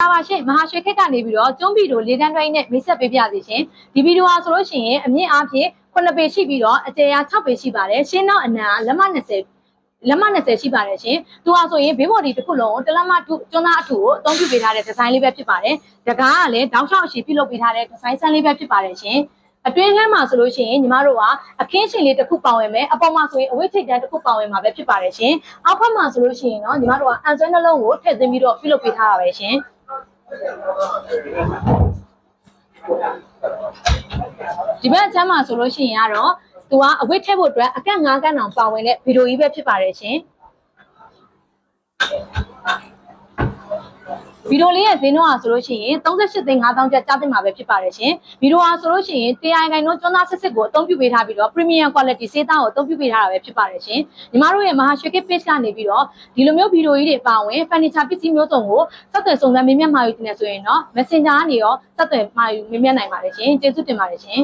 ပါပါရှင်မဟာရွှေခက်ကနေပြီးတော့ကျွန်းဗီဒီယိုလေးတန်းတိုင်းနဲ့မိတ်ဆက်ပေးပြစီရှင်ဒီဗီဒီယိုဟာဆိုလို့ရှိရင်အမြင့်အားဖြင့်9ပေရှိပြီးတော့အကျယ်အား6ပေရှိပါတယ်ရှင်းနောက်အနံကလက်မ20လက်မ20ရှိပါတယ်ရှင်သူဟာဆိုရင်ဘေးဘော်ဒီတစ်ခုလုံးကိုတလက်မထုကျွန်းသားအထုကိုအသုံးပြုပေးထားတဲ့ဒီဇိုင်းလေးပဲဖြစ်ပါတယ်တကားကလည်းတောက်လျှောက်အရှိပြုလုပ်ပေးထားတဲ့ဒီဇိုင်းဆန်းလေးပဲဖြစ်ပါတယ်ရှင်အတွင်းထဲမှာဆိုလို့ရှိရင်ညီမတို့ကအခင်းရှင်လေးတစ်ခုပေါဝင်မယ်အပေါ်မှာဆိုရင်အဝိတ်ထိတ်တန်းတစ်ခုပေါဝင်မှာပဲဖြစ်ပါတယ်ရှင်အောက်ဘက်မှာဆိုလို့ရှိရင်တော့ညီမတို့ကအန်ဆွဲနှလုံးကိုထည့်သွင်းပြီးတော့ပြုလုပ်ပေးထားတာပဲရှင် ဒီဘက်အချမ်းမှာဆိုလို့ရှိရင်ကတော့သူကအဝတ်ထည့်ဖို့အတွက်အကန့်၅ကန့်တောင်ပါဝင်တဲ့ဗီဒီယိုကြီးပဲဖြစ်ပါတယ်ရှင် ဗီဒီယိုလေးရဲ့ဈေးနှုန်းဟာဆိုလို့ရှိရင်38သိန်း5000ကျပ်ကြားသိမှာပဲဖြစ်ပါတယ်ရှင်ဗီဒီယိုဟာဆိုလို့ရှိရင်တရားခိုင်နှုန်းကျွမ်းသားစစ်စစ်ကိုအသုံးပြုပေးထားပြီးတော့ premium quality စေးသားကိုအသုံးပြုပေးထားတာပဲဖြစ်ပါတယ်ရှင်ညီမတို့ရဲ့မဟာရွှေကိ page ကနေပြီးတော့ဒီလိုမျိုးဗီဒီယိုကြီးတွေပါဝင် furniture ပစ္စည်းမျိုးစုံကိုစက်သွယ်စုံစမ်းမေးမြန်းမှာယူတင်နေဆိုရင်တော့ messenger ကနေရောစက်သွယ်မှာယူမေးမြန်းနိုင်ပါတယ်ရှင်ကျေးဇူးတင်ပါတယ်ရှင်